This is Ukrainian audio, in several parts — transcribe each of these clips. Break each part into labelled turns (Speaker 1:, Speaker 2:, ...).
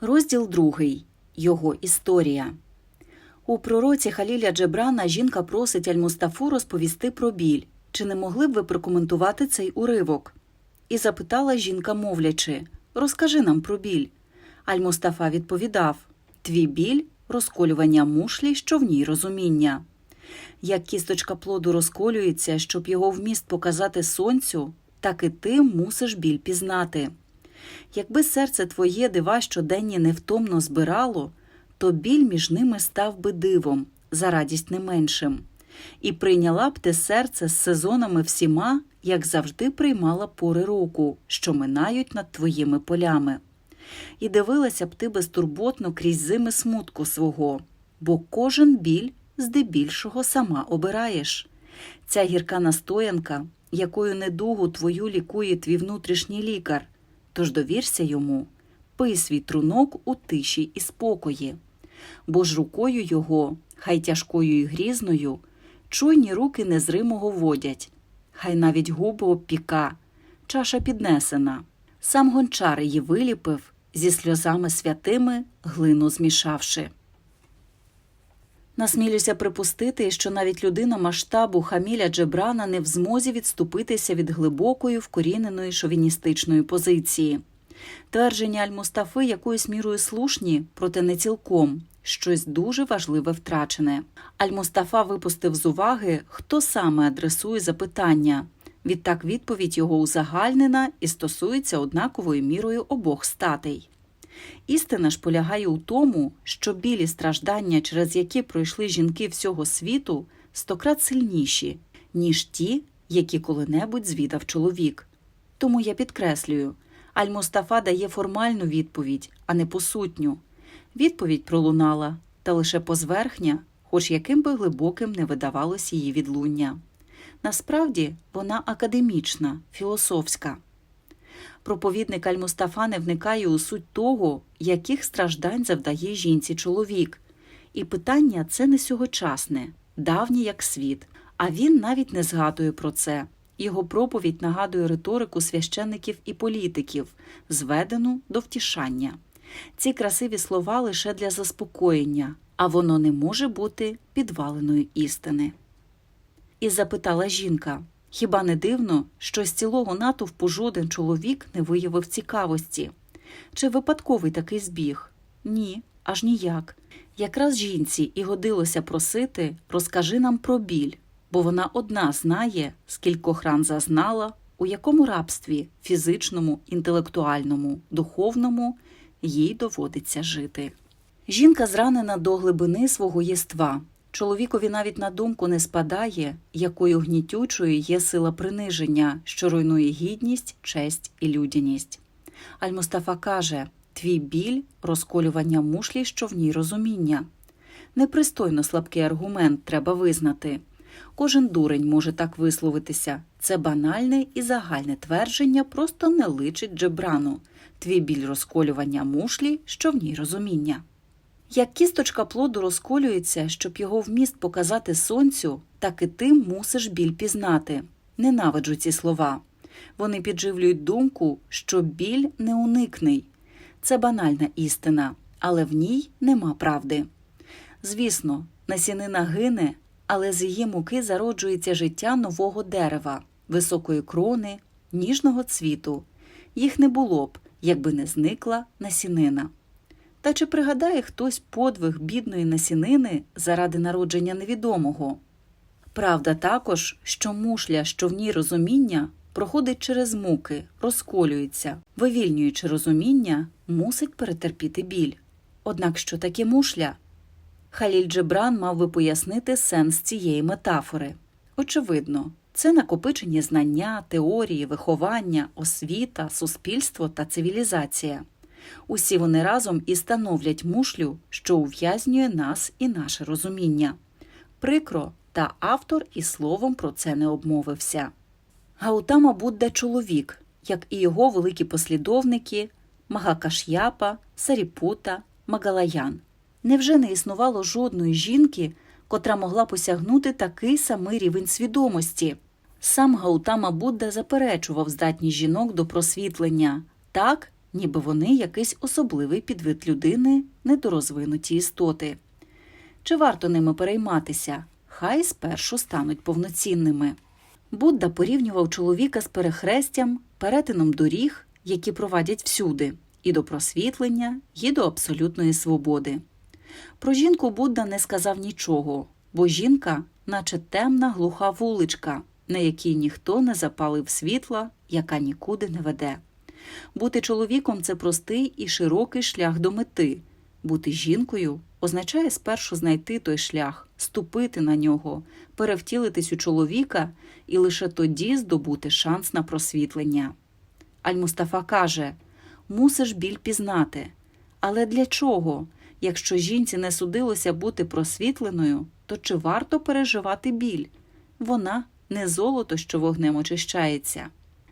Speaker 1: Розділ другий. Його історія. У пророці Халіля Джебрана жінка просить Аль-Мустафу розповісти про біль. Чи не могли б ви прокоментувати цей уривок? І запитала жінка, мовлячи Розкажи нам про біль. Аль-Мустафа відповідав Твій біль розколювання мушлі, що в ній розуміння. Як кісточка плоду розколюється, щоб його вміст показати сонцю, так і ти мусиш біль пізнати. Якби серце твоє дива щоденні невтомно збирало, то біль між ними став би дивом, за радість не меншим, і прийняла б те серце з сезонами всіма, як завжди приймала пори року, що минають над твоїми полями. І дивилася б ти безтурботно крізь зими смутку свого, бо кожен біль здебільшого сама обираєш. Ця гірка настоянка, якою недугу твою лікує твій внутрішній лікар, тож довірся йому, пий свій трунок у тиші і спокої, бо ж рукою його, хай тяжкою і грізною, чуйні руки незримого водять, хай навіть губи обпіка, чаша піднесена. Сам гончар її виліпив, зі сльозами святими глину змішавши. Насмілюся припустити, що навіть людина масштабу Хаміля Джебрана не в змозі відступитися від глибокої вкоріненої шовіністичної позиції. Твердження Аль-Мустафи якоюсь мірою слушні, проте не цілком, щось дуже важливе втрачене. Аль-Мустафа випустив з уваги, хто саме адресує запитання. Відтак відповідь його узагальнена і стосується однаковою мірою обох статей. Істина ж полягає у тому, що білі страждання, через які пройшли жінки всього світу, стократ сильніші, ніж ті, які коли-небудь звідав чоловік. Тому я підкреслюю, Аль-Мустафа дає формальну відповідь, а не посутню. Відповідь пролунала, та лише позверхня, хоч яким би глибоким не видавалось її відлуння. Насправді вона академічна, філософська. Проповідник Аль-Мустафа не вникає у суть того, яких страждань завдає жінці чоловік. І питання це не сьогочасне, давнє як світ, а він навіть не згадує про це. Його проповідь нагадує риторику священників і політиків, зведену до втішання. Ці красиві слова лише для заспокоєння, а воно не може бути підваленою істини. І запитала жінка Хіба не дивно, що з цілого натовпу жоден чоловік не виявив цікавості? Чи випадковий такий збіг? Ні, аж ніяк. Якраз жінці і годилося просити розкажи нам про біль, бо вона одна знає, скількох ран зазнала, у якому рабстві фізичному, інтелектуальному, духовному їй доводиться жити. Жінка зранена до глибини свого єства. Чоловікові навіть на думку не спадає, якою гнітючою є сила приниження, що руйнує гідність, честь і людяність. Аль-Мустафа каже твій біль розколювання мушлі, що в ній розуміння. Непристойно слабкий аргумент треба визнати. Кожен дурень може так висловитися. Це банальне і загальне твердження просто не личить джебрану. Твій біль розколювання мушлі, що в ній розуміння. Як кісточка плоду розколюється, щоб його вміст показати сонцю, так і ти мусиш біль пізнати. Ненавиджу ці слова. Вони підживлюють думку, що біль неуникний. Це банальна істина, але в ній нема правди. Звісно, насінина гине, але з її муки зароджується життя нового дерева, високої крони, ніжного цвіту. Їх не було б, якби не зникла насінина. Та чи пригадає хтось подвиг бідної насінини заради народження невідомого? Правда також, що мушля, що в ній розуміння, проходить через муки, розколюється, вивільнюючи розуміння, мусить перетерпіти біль. Однак що таке мушля? Халіль Джебран мав би пояснити сенс цієї метафори. Очевидно, це накопичені знання, теорії, виховання, освіта, суспільство та цивілізація. Усі вони разом і становлять мушлю, що ув'язнює нас і наше розуміння. Прикро, та автор і словом про це не обмовився. Гаутама Будда чоловік, як і його великі послідовники Магакаш'япа, Саріпута, Магалаян. Невже не існувало жодної жінки, котра могла посягнути такий самий рівень свідомості? Сам Гаутама Будда заперечував здатність жінок до просвітлення так, ніби вони якийсь особливий підвид людини, недорозвинуті істоти. Чи варто ними перейматися? Хай спершу стануть повноцінними. Будда порівнював чоловіка з перехрестям, перетином доріг, які провадять всюди, і до просвітлення, і до абсолютної свободи. Про жінку Будда не сказав нічого, бо жінка, наче темна глуха вуличка, на якій ніхто не запалив світла, яка нікуди не веде. Бути чоловіком це простий і широкий шлях до мети. Бути жінкою означає спершу знайти той шлях, ступити на нього, перевтілитись у чоловіка і лише тоді здобути шанс на просвітлення. Аль-Мустафа каже мусиш біль пізнати. Але для чого? Якщо жінці не судилося бути просвітленою, то чи варто переживати біль? Вона не золото, що вогнем очищається.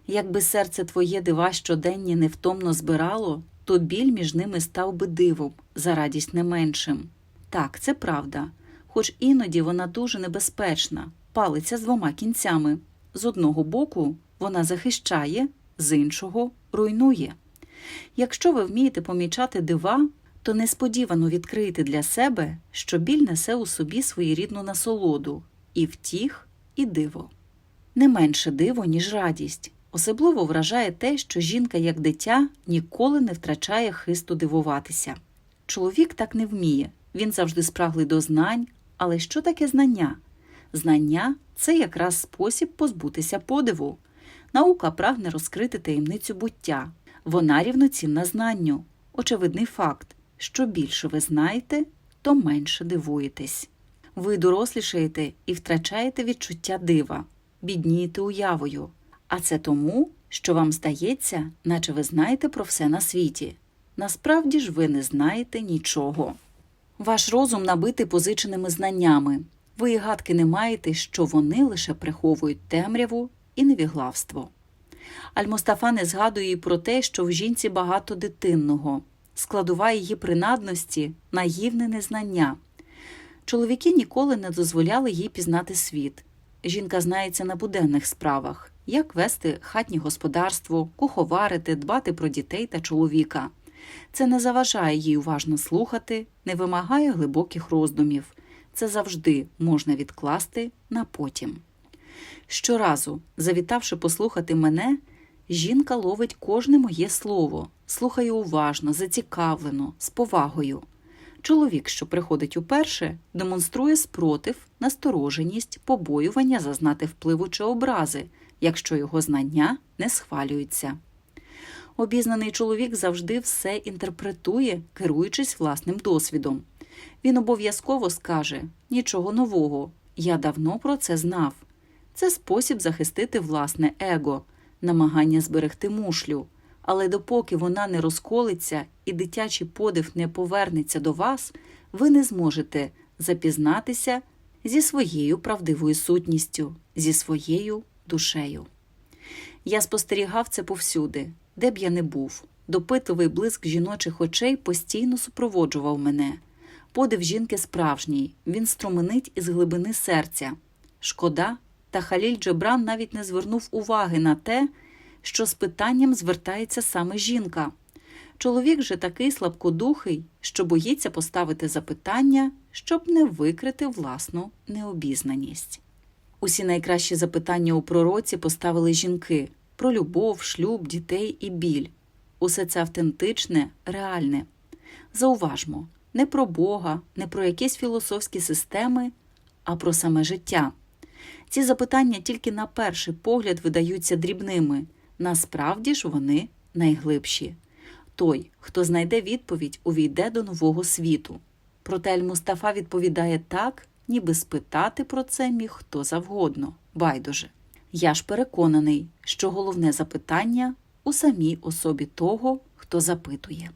Speaker 1: Якби серце твоє дива щоденні невтомно збирало, то біль між ними став би дивом, за радість не меншим. Так, це правда, хоч іноді вона дуже небезпечна, палиться з двома кінцями. З одного боку вона захищає, з іншого руйнує. Якщо ви вмієте помічати дива, то несподівано відкриєте для себе, що біль несе у собі своєрідну насолоду і втіх, і диво. Не менше диво, ніж радість. Особливо вражає те, що жінка, як дитя, ніколи не втрачає хисту дивуватися. Чоловік так не вміє, він завжди спраглий до знань, але що таке знання? Знання це якраз спосіб позбутися подиву. Наука прагне розкрити таємницю буття. Вона рівноцінна знанню. Очевидний факт що більше ви знаєте, то менше дивуєтесь. Ви дорослішаєте і втрачаєте відчуття дива, біднієте уявою. А це тому, що вам здається, наче ви знаєте про все на світі. Насправді ж ви не знаєте нічого. Ваш розум набитий позиченими знаннями. Ви і гадки не маєте, що вони лише приховують темряву і невіглавство. Аль-Мустафа не згадує і про те, що в жінці багато дитинного, складова її принадності, наївне незнання. Чоловіки ніколи не дозволяли їй пізнати світ. Жінка знається на буденних справах, як вести хатнє господарство, куховарити, дбати про дітей та чоловіка. Це не заважає їй уважно слухати, не вимагає глибоких роздумів. Це завжди можна відкласти на потім. Щоразу, завітавши послухати мене, жінка ловить кожне моє слово, слухає уважно, зацікавлено, з повагою. Чоловік, що приходить уперше, демонструє спротив, настороженість, побоювання зазнати впливу чи образи, якщо його знання не схвалюються. Обізнаний чоловік завжди все інтерпретує, керуючись власним досвідом. Він обов'язково скаже нічого нового, я давно про це знав. Це спосіб захистити власне его, намагання зберегти мушлю. Але допоки вона не розколиться і дитячий подив не повернеться до вас, ви не зможете запізнатися зі своєю правдивою сутністю, зі своєю душею. Я спостерігав це повсюди, де б я не був. Допитливий блиск жіночих очей постійно супроводжував мене. Подив жінки справжній, він струменить із глибини серця. Шкода, та Халіль Джебран навіть не звернув уваги на те, що з питанням звертається саме жінка. Чоловік же такий слабкодухий, що боїться поставити запитання, щоб не викрити власну необізнаність. Усі найкращі запитання у пророці поставили жінки про любов, шлюб, дітей і біль. Усе це автентичне, реальне. Зауважмо, не про Бога, не про якісь філософські системи, а про саме життя. Ці запитання тільки на перший погляд видаються дрібними, насправді ж вони найглибші. Той, хто знайде відповідь, увійде до нового світу. Проте Аль-Мустафа відповідає так, ніби спитати про це міг хто завгодно, байдуже. Я ж переконаний, що головне запитання у самій особі того, хто запитує.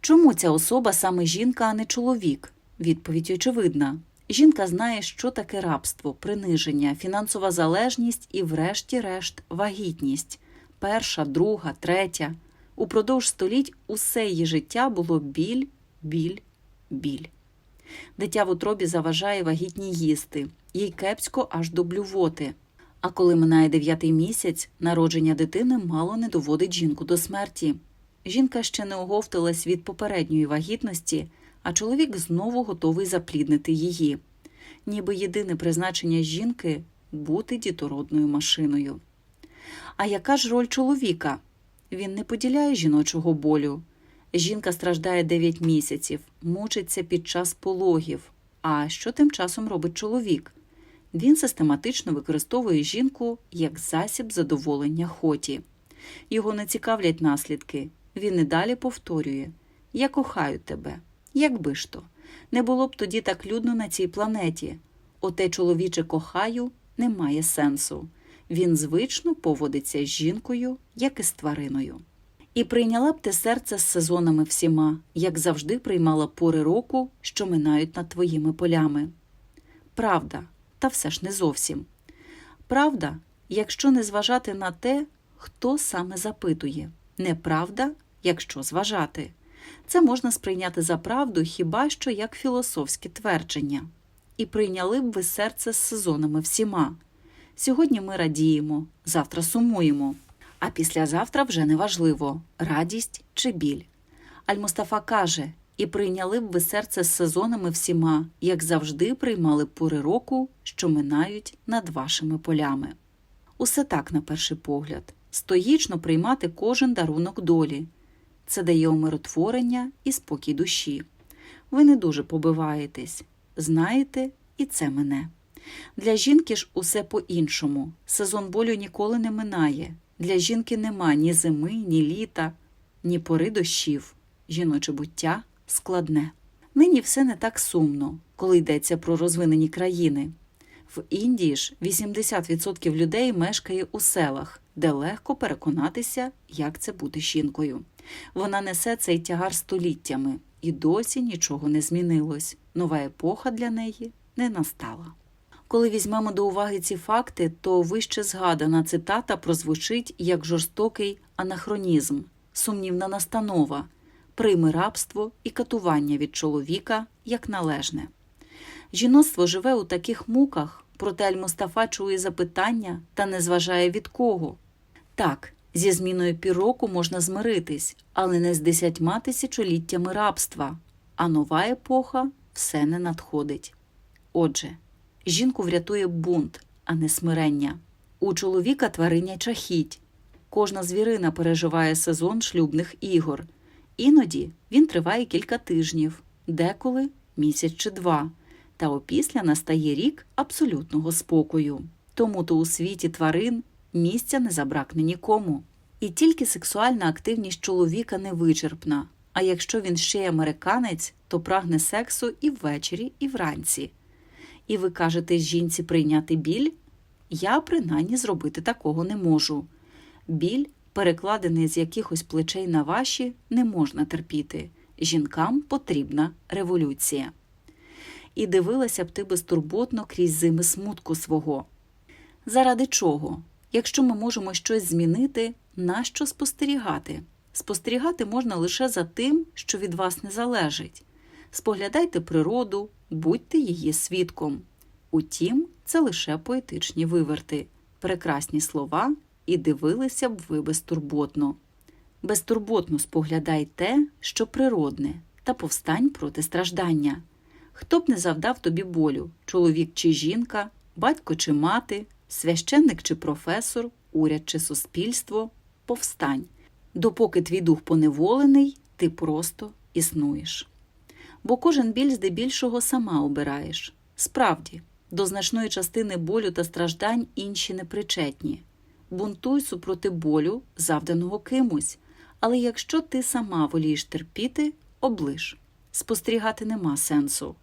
Speaker 1: Чому ця особа саме жінка, а не чоловік? Відповідь очевидна. Жінка знає, що таке рабство, приниження, фінансова залежність і, врешті-решт, вагітність перша, друга, третя. Упродовж століть усе її життя було біль, біль, біль. Дитя в утробі заважає вагітні їсти, їй кепсько аж до блювоти. А коли минає дев'ятий місяць, народження дитини мало не доводить жінку до смерті. Жінка ще не оговталась від попередньої вагітності, а чоловік знову готовий запліднити її. Ніби єдине призначення жінки бути дітородною машиною. А яка ж роль чоловіка? Він не поділяє жіночого болю. Жінка страждає 9 місяців, мучиться під час пологів. А що тим часом робить чоловік? Він систематично використовує жінку як засіб задоволення хоті. Його не цікавлять наслідки. Він і далі повторює: Я кохаю тебе. Якби ж то, не було б тоді так людно на цій планеті. Оте чоловіче кохаю не має сенсу. Він звично поводиться з жінкою, як і з твариною. І прийняла б те серце з сезонами всіма, як завжди приймала пори року, що минають над твоїми полями. Правда, та все ж не зовсім. Правда, якщо не зважати на те, хто саме запитує. Неправда, якщо зважати. Це можна сприйняти за правду хіба що як філософське твердження. І прийняли б ви серце з сезонами всіма. Сьогодні ми радіємо, завтра сумуємо, а післязавтра вже неважливо радість чи біль. Аль-Мустафа каже: і прийняли б ви серце з сезонами всіма, як завжди приймали пори року, що минають над вашими полями. Усе так, на перший погляд, стоїчно приймати кожен дарунок долі. Це дає умиротворення і спокій душі. Ви не дуже побиваєтесь, знаєте, і це мене. Для жінки ж усе по-іншому. Сезон болю ніколи не минає. Для жінки нема ні зими, ні літа, ні пори дощів. Жіноче буття складне. Нині все не так сумно, коли йдеться про розвинені країни. В Індії ж 80% людей мешкає у селах, де легко переконатися, як це бути жінкою. Вона несе цей тягар століттями, і досі нічого не змінилось. Нова епоха для неї не настала. Коли візьмемо до уваги ці факти, то вище згадана цитата прозвучить як жорстокий анахронізм, сумнівна настанова, прийми рабство і катування від чоловіка як належне. Жіноцтво живе у таких муках, проте Аль-Мустафа чує запитання та не зважає від кого. Так, зі зміною півроку можна змиритись, але не з десятьма тисячоліттями рабства, а нова епоха все не надходить. Отже, жінку врятує бунт, а не смирення. У чоловіка твариня чахіть. Кожна звірина переживає сезон шлюбних ігор. Іноді він триває кілька тижнів, деколи місяць чи два, та опісля настає рік абсолютного спокою. Тому то у світі тварин місця не забракне нікому. І тільки сексуальна активність чоловіка невичерпна, а якщо він ще й американець, то прагне сексу і ввечері, і вранці. І ви кажете жінці прийняти біль? Я принаймні зробити такого не можу. Біль, перекладений з якихось плечей на ваші, не можна терпіти. Жінкам потрібна революція. І дивилася б ти безтурботно крізь зими смутку свого. Заради чого? Якщо ми можемо щось змінити, нащо спостерігати? Спостерігати можна лише за тим, що від вас не залежить. Споглядайте природу, будьте її свідком. Утім, це лише поетичні виверти, прекрасні слова, і дивилися б ви безтурботно. Безтурботно споглядай те, що природне, та повстань проти страждання. Хто б не завдав тобі болю чоловік чи жінка, батько чи мати, священник чи професор, уряд чи суспільство, повстань. Допоки твій дух поневолений, ти просто існуєш. Бо кожен біль здебільшого сама обираєш. Справді, до значної частини болю та страждань інші не причетні. Бунтуй супроти болю, завданого кимось, але якщо ти сама волієш терпіти, облиш. Спостерігати нема сенсу.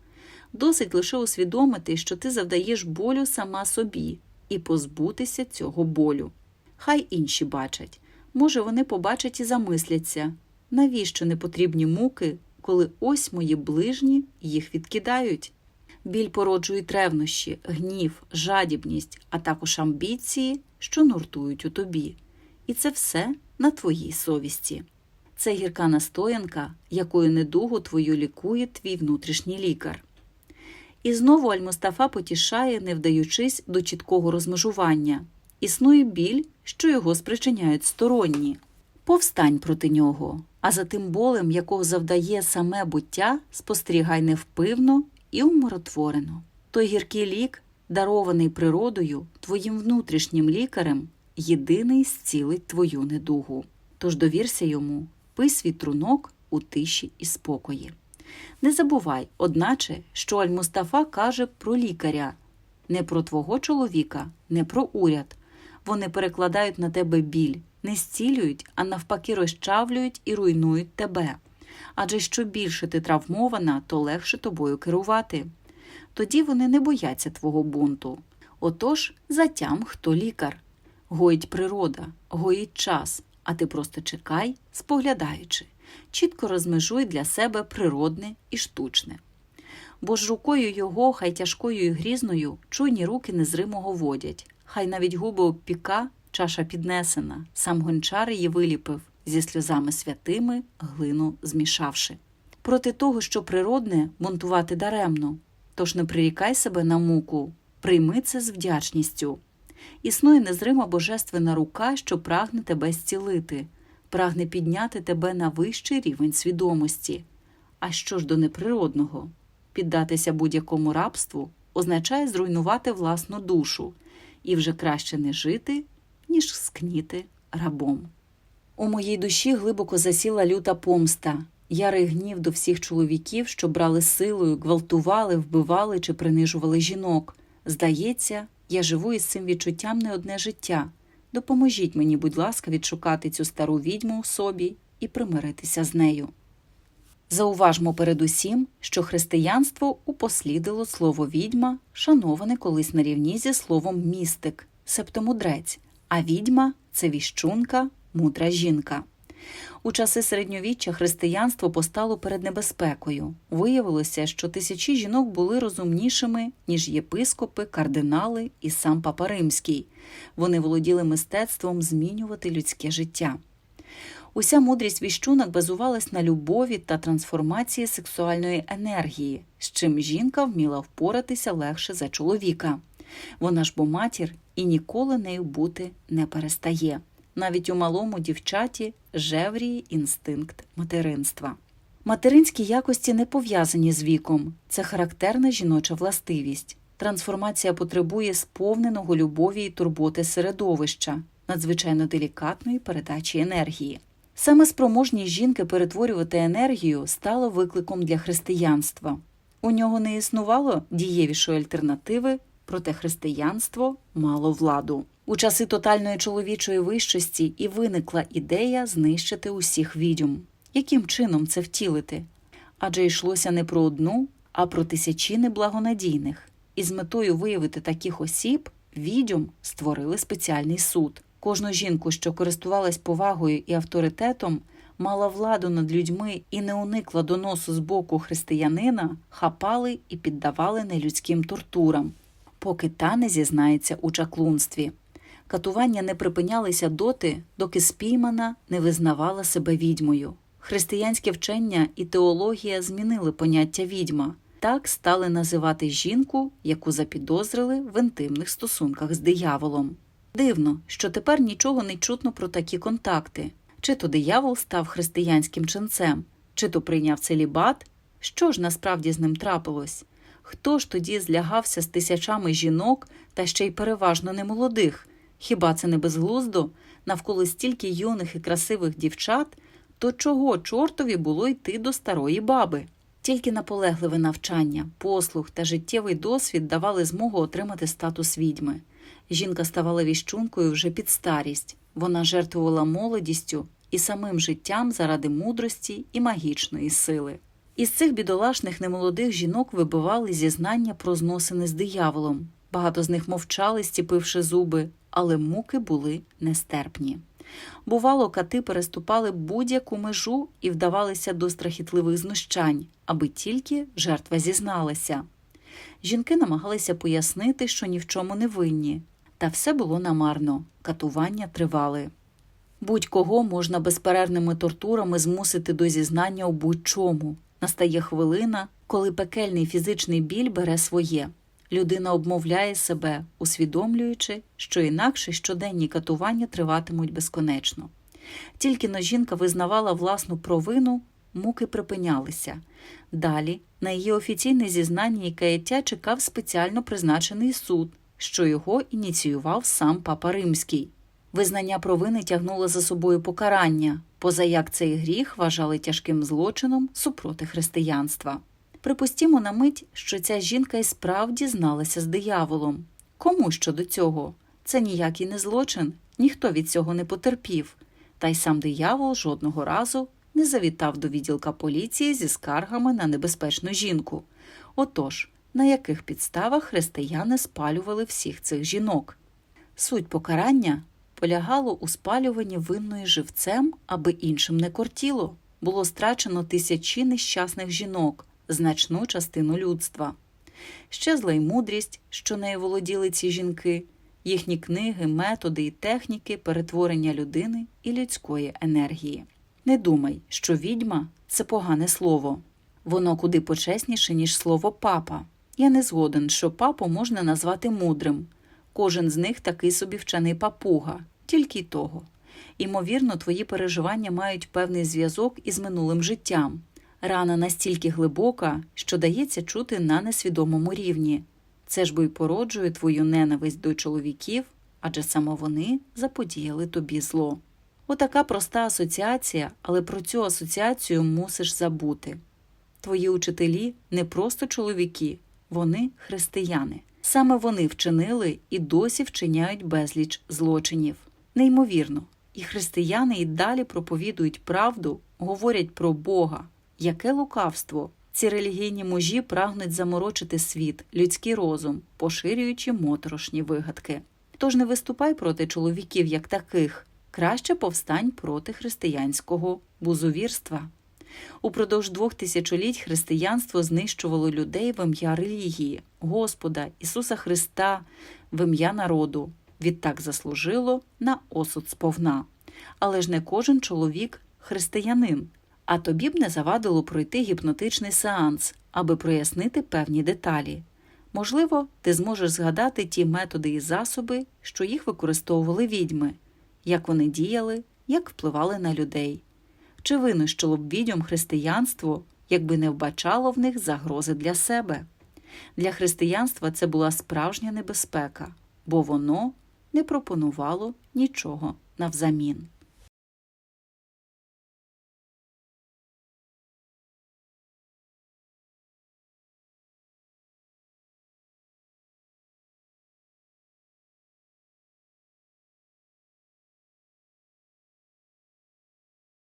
Speaker 1: Досить лише усвідомити, що ти завдаєш болю сама собі, і позбутися цього болю. Хай інші бачать. Може, вони побачать і замисляться, навіщо непотрібні муки, коли ось мої ближні їх відкидають. Біль породжує ревнощі, гнів, жадібність, а також амбіції, що нуртують у тобі. І це все на твоїй совісті. Це гірка настоянка, якою недугу твою лікує твій внутрішній лікар. І знову Аль-Мустафа потішає, не вдаючись до чіткого розмежування. Існує біль, що його спричиняють сторонні. Повстань проти нього. А за тим болем, якого завдає саме буття, спостерігай невпивно і умиротворено. Той гіркий лік, дарований природою, твоїм внутрішнім лікарем, єдиний зцілить твою недугу. Тож довірся йому, пий свій трунок у тиші і спокої. Не забувай, одначе, що Аль-Мустафа каже про лікаря не про твого чоловіка, не про уряд. Вони перекладають на тебе біль, не зцілюють, а навпаки розчавлюють і руйнують тебе. Адже що більше ти травмована, то легше тобою керувати. Тоді вони не бояться твого бунту. Отож, затям, хто лікар. Гоїть природа, гоїть час, а ти просто чекай, споглядаючи, чітко розмежуй для себе природне і штучне. Бо ж рукою його, хай тяжкою і грізною, чуйні руки незримо водять, хай навіть губи обпіка, чаша піднесена, сам гончар її виліпив, зі сльозами святими глину змішавши. Проти того, що природне, бунтувати даремно, тож не прирікай себе на муку, прийми це з вдячністю. Існує незрима божественна рука, що прагне тебе зцілити, прагне підняти тебе на вищий рівень свідомості. А що ж до неприродного? Піддатися будь-якому рабству означає зруйнувати власну душу і вже краще не жити, ніж скніти рабом. У моїй душі глибоко засіла люта помста, ярий гнів до всіх чоловіків, що брали силою, гвалтували, вбивали чи принижували жінок. Здається, я живу із цим відчуттям не одне життя. Допоможіть мені, будь ласка, відшукати цю стару відьму у собі і примиритися з нею. Зауважмо передусім, що християнство упослідило слово відьма, шановане колись на рівні зі словом містик, себто мудрець, а відьма це віщунка, мудра жінка. У часи середньовіччя християнство постало перед небезпекою. Виявилося, що тисячі жінок були розумнішими, ніж єпископи, кардинали і сам Папа Римський. Вони володіли мистецтвом змінювати людське життя. Уся мудрість віщунок базувалась на любові та трансформації сексуальної енергії, з чим жінка вміла впоратися легше за чоловіка. Вона ж бо матір і ніколи нею бути не перестає. Навіть у малому дівчаті жевріє інстинкт материнства. Материнські якості не пов'язані з віком, це характерна жіноча властивість. Трансформація потребує сповненого любові і турботи середовища, надзвичайно делікатної передачі енергії. Саме спроможність жінки перетворювати енергію стало викликом для християнства. У нього не існувало дієвішої альтернативи, проте християнство мало владу. У часи тотальної чоловічої вищості і виникла ідея знищити усіх відьом. Яким чином це втілити? Адже йшлося не про одну, а про тисячі неблагонадійних. І з метою виявити таких осіб відьом створили спеціальний суд. Кожну жінку, що користувалась повагою і авторитетом, мала владу над людьми і не уникла доносу з боку християнина, хапали і піддавали нелюдським тортурам, поки та не зізнається у чаклунстві. Катування не припинялися доти, доки спіймана не визнавала себе відьмою. Християнське вчення і теологія змінили поняття відьма. Так стали називати жінку, яку запідозрили в інтимних стосунках з дияволом. Дивно, що тепер нічого не чутно про такі контакти. Чи то диявол став християнським ченцем, чи то прийняв целібат. Що ж насправді з ним трапилось? Хто ж тоді злягався з тисячами жінок та ще й переважно немолодих? Хіба це не безглуздо? Навколо стільки юних і красивих дівчат, то чого чортові було йти до старої баби? Тільки наполегливе навчання, послух та життєвий досвід давали змогу отримати статус відьми. Жінка ставала віщункою вже під старість, вона жертвувала молодістю і самим життям заради мудрості і магічної сили. Із цих бідолашних немолодих жінок вибивали зізнання про зносини з дияволом. Багато з них мовчали, стіпивши зуби, але муки були нестерпні. Бувало, кати переступали будь-яку межу і вдавалися до страхітливих знущань, аби тільки жертва зізналася. Жінки намагалися пояснити, що ні в чому не винні, та все було намарно, катування тривали. Будь-кого можна безперервними тортурами змусити до зізнання у будь-чому. Настає хвилина, коли пекельний фізичний біль бере своє. Людина обмовляє себе, усвідомлюючи, що інакше щоденні катування триватимуть безконечно. Тільки но жінка визнавала власну провину, муки припинялися. Далі на її офіційне зізнання каяття чекав спеціально призначений суд, що його ініціював сам Папа Римський. Визнання провини тягнуло за собою покарання, позаяк цей гріх вважали тяжким злочином супроти християнства. Припустімо на мить, що ця жінка і справді зналася з дияволом. Кому щодо цього? Це ніякий не злочин, ніхто від цього не потерпів, та й сам диявол жодного разу не завітав до відділка поліції зі скаргами на небезпечну жінку. Отож, на яких підставах християни спалювали всіх цих жінок? Суть покарання полягало у спалюванні винної живцем, аби іншим не кортіло. Було страчено тисячі нещасних жінок, значну частину людства. Щезла й мудрість, що нею володіли ці жінки, їхні книги, методи і техніки перетворення людини і людської енергії. Не думай, що відьма це погане слово. Воно куди почесніше, ніж слово папа. Я не згоден, що папу можна назвати мудрим. Кожен з них такий собі вчений папуга, тільки й того. Імовірно, твої переживання мають певний зв'язок із минулим життям. Рана настільки глибока, що дається чути на несвідомому рівні. Це ж бо й породжує твою ненависть до чоловіків, адже саме вони заподіяли тобі зло. Отака проста асоціація, але про цю асоціацію мусиш забути. Твої учителі не просто чоловіки, вони християни. Саме вони вчинили і досі вчиняють безліч злочинів. Неймовірно, і християни і далі проповідують правду, говорять про Бога. Яке лукавство! Ці релігійні мужі прагнуть заморочити світ, людський розум, поширюючи моторошні вигадки. Тож не виступай проти чоловіків як таких, краще повстань проти християнського бузовірства. Упродовж двох тисячоліть християнство знищувало людей в ім'я релігії, Господа, Ісуса Христа, в ім'я народу. Відтак заслужило на осуд сповна. Але ж не кожен чоловік християнин. А тобі б не завадило пройти гіпнотичний сеанс, аби прояснити певні деталі. Можливо, ти зможеш згадати ті методи і засоби, що їх використовували відьми, як вони діяли, як впливали на людей. Чи винищило б відьом християнство, якби не вбачало в них загрози для себе? Для християнства це була справжня небезпека, бо воно не пропонувало нічого навзамін.